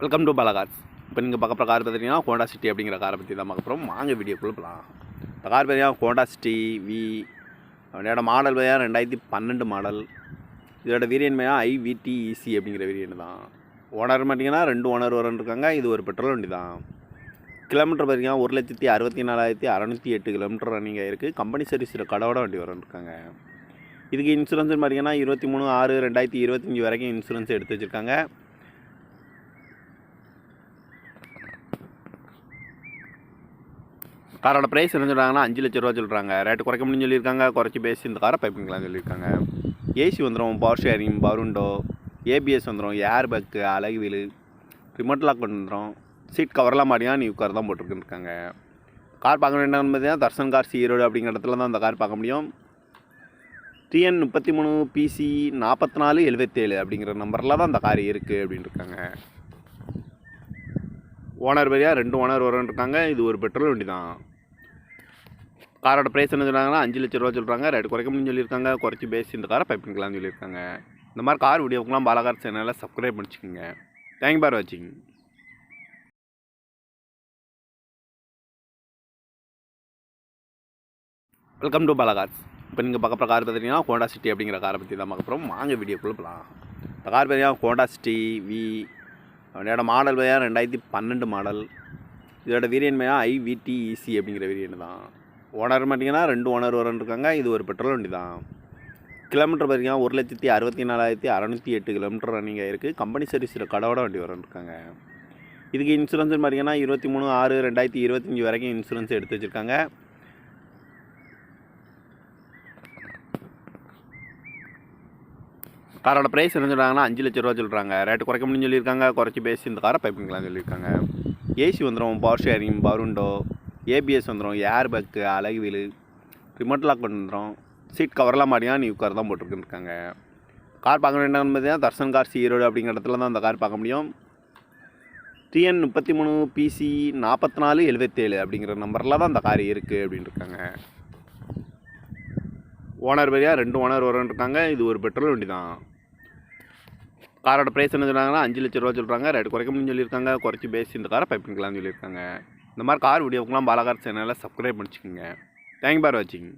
Welcome to Bala Cars இப்போ நீங்கள் பார்க்க போகிற கார் பார்த்தீங்கன்னா ஹோண்டா சிட்டி அப்படிங்கிற காரை பற்றி தான் பார்க்க போகிறோம் வாங்க வீடியோக்குள்ளே போகலாம் இந்த கார் பார்த்தீங்கன்னா ஹோண்டா சிட்டி வி அதோட மாடல் பார்த்தீங்கன்னா ரெண்டாயிரத்தி பன்னெண்டு மாடல் இதோட வீரியன் பார்த்தீங்கன்னா ஐவிடிஇசி அப்படிங்கிற வீரியன் தான். ஓனர் பார்த்தீங்கன்னா ரெண்டு ஓனர் வரன்னு இருக்காங்க. இது ஒரு பெட்ரோல் வண்டி தான். கிலோமீட்டர் பார்த்தீங்கன்னா ஒரு லட்சத்தி அறுபத்தி நாலாயிரத்தி அறநூற்றி எட்டு கிலோமீட்டர் ரன்னிங் ஆயிருக்கு கம்பெனி சர்வீஸில் கடவோட வண்டி வரன்னு இருக்காங்க. இதுக்கு இன்சூரன்ஸ் பார்த்தீங்கன்னா இருபத்தி மூணு ஆறு ரெண்டாயிரத்தி இருபத்தஞ்சி வரைக்கும் இன்சூரன்ஸ் எடுத்து வச்சுருக்காங்க. காரோட ப்ரைஸ் என்ன சொல்கிறாங்கன்னா அஞ்சு லட்ச ரூபா சொல்கிறாங்க ரேட்டு குறைக்க முடியும்னு சொல்லியிருக்காங்க. குறைச்சி பேசி இந்த காரை பைப்பிங்கலாம் சொல்லியிருக்காங்க. ஏசி வந்துடும் பவர் ஷேரிங் பருண்டோ ஏபிஎஸ் வந்துடும் ஏர் பேக்கு அழகு வீலு ரிமோட் லாக் வந்துடும் சீட் கவர்லாம் மாட்டியா நியூ கார் தான் போட்டுருக்குருக்காங்க இருக்காங்க. கார் பார்க்க வேண்டாம்னு பார்த்தீங்கன்னா தர்சன் கார் ஈரோடு அப்படிங்கிற இடத்துல தான் அந்த கார் பார்க்க முடியும். டிஎன் முப்பத்தி மூணு பிசி நாற்பத்தி நாலு எழுபத்தேழு அப்படிங்கிற நம்பரில் தான் அந்த கார் இருக்குது அப்படின்னு இருக்காங்க. ஓனர் வழியா ரெண்டு ஓனர் வரன்னு இருக்காங்க. இது ஒரு பெட்ரோல் வண்டி தான் காரோட ப்ரைஸ் என்ன சொல்கிறாங்கன்னா அஞ்சு லட்ச ரூபா சொல்கிறாங்க ரேட்டு குறைக்க முடியும்னு சொல்லியிருக்காங்க. குறைச்சி பேசி இந்த காரை பைப்பிங்கலாம்னு சொல்லியிருக்காங்க. இந்த மாதிரி கார் வீடியோக்கெலாம் பாலாகார் சேனலை சப்ஸ்கிரைப் பண்ணிச்சுக்கோங்க. தேங்க் பார் வாட்சிங் வெல்கம் டு பாலாகார்ஸ் இப்போ நீங்கள் பார்க்க போகிற கார் பார்த்தீங்கன்னா ஹோண்டா சிட்டி அப்படிங்கிற காரை பற்றி தான் பார்க்க போகிறோம் வாங்க வீடியோக்குள்ளே போகலாம் இந்த கார் பார்த்தீங்கன்னா ஹோண்டா சிட்டி வி அவனோட மாடல் பார்த்தீங்கன்னா ரெண்டாயிரத்தி பன்னெண்டு மாடல் இதோட வேரியன்ட் பார்த்தீங்கன்னா ஐவிடிஇசி அப்படிங்கிற வேரியன்ட் தான். ஓனர் பார்த்தீங்கன்னா ரெண்டு ஓனர் வரன்னு இருக்காங்க. இது ஒரு பெட்ரோல் வண்டி தான். கிலோமீட்டர் பார்த்தீங்கன்னா ஒரு லட்சத்தி அறுபத்தி நாலாயிரத்தி அறநூற்றி எட்டு கிலோமீட்டர் ரன்னிங் ஆகிருக்கு கம்பெனி சர்வீஸில் கடவோட வண்டி வரன்னு இருக்காங்க. இதுக்கு இன்சூரன்ஸ் பார்த்தீங்கன்னா இருபத்தி மூணு ஆறு ரெண்டாயிரத்தி இருபத்தஞ்சி வரைக்கும் இன்சூரன்ஸ் எடுத்து வச்சுருக்காங்க. காரோட ப்ரைஸ் என்ன சொல்கிறாங்கன்னா அஞ்சு லட்ச ரூபா சொல்கிறாங்க ரேட்டு குறைக்க முடியும்னு சொல்லியிருக்காங்க. குறைச்சி பேசி இந்த காரை பைப்பிங்கலாம் சொல்லியிருக்காங்க. ஏசி வந்துடும் பவர் ஷேரிங் பருண்டோ ஏபிஎஸ் வந்துடும் ஏர் பேக்கு அழகு வீலு ரிமோட் லாக் வந்துடும் சீட் கவர்லாம் மாட்டியா நியூ கார் தான் போட்டிருக்குன்னு இருக்காங்க. கார் பார்க்க வேண்டாம்னு பார்த்தீங்கன்னா தர்சன் கார் ஈரோடு அப்படிங்கிற இடத்துல தான் அந்த கார் பார்க்க முடியும். டிஎன் முப்பத்தி மூணு பிசி நாற்பத்தி நாலு எழுபத்தேழு அப்படிங்கிற நம்பரில் தான் அந்த கார் இருக்குது அப்படின்னு இருக்காங்க. ஓனர் வரியாக ரெண்டு ஓனர் வரன்னு இருக்காங்க. இது ஒரு பெட்ரோல் வண்டி தான் காரோட ப்ரைஸ் என்ன சொல்கிறாங்கன்னா அஞ்சு லட்ச ரூபா சொல்கிறாங்க ரெண்டு குறைக்க முடியும் சொல்லியிருக்காங்க. குறைச்சி பேசி இந்த காரை பைப்பிங்கலாம்னு சொல்லியிருக்காங்க. இந்த மாதிரி கார் வீடியோக்கெலாம் பாலகார் சேனலில் சப்ஸ்கிரைப் பண்ணிச்சுக்கோங்க. தேங்க் பார் வாட்சிங்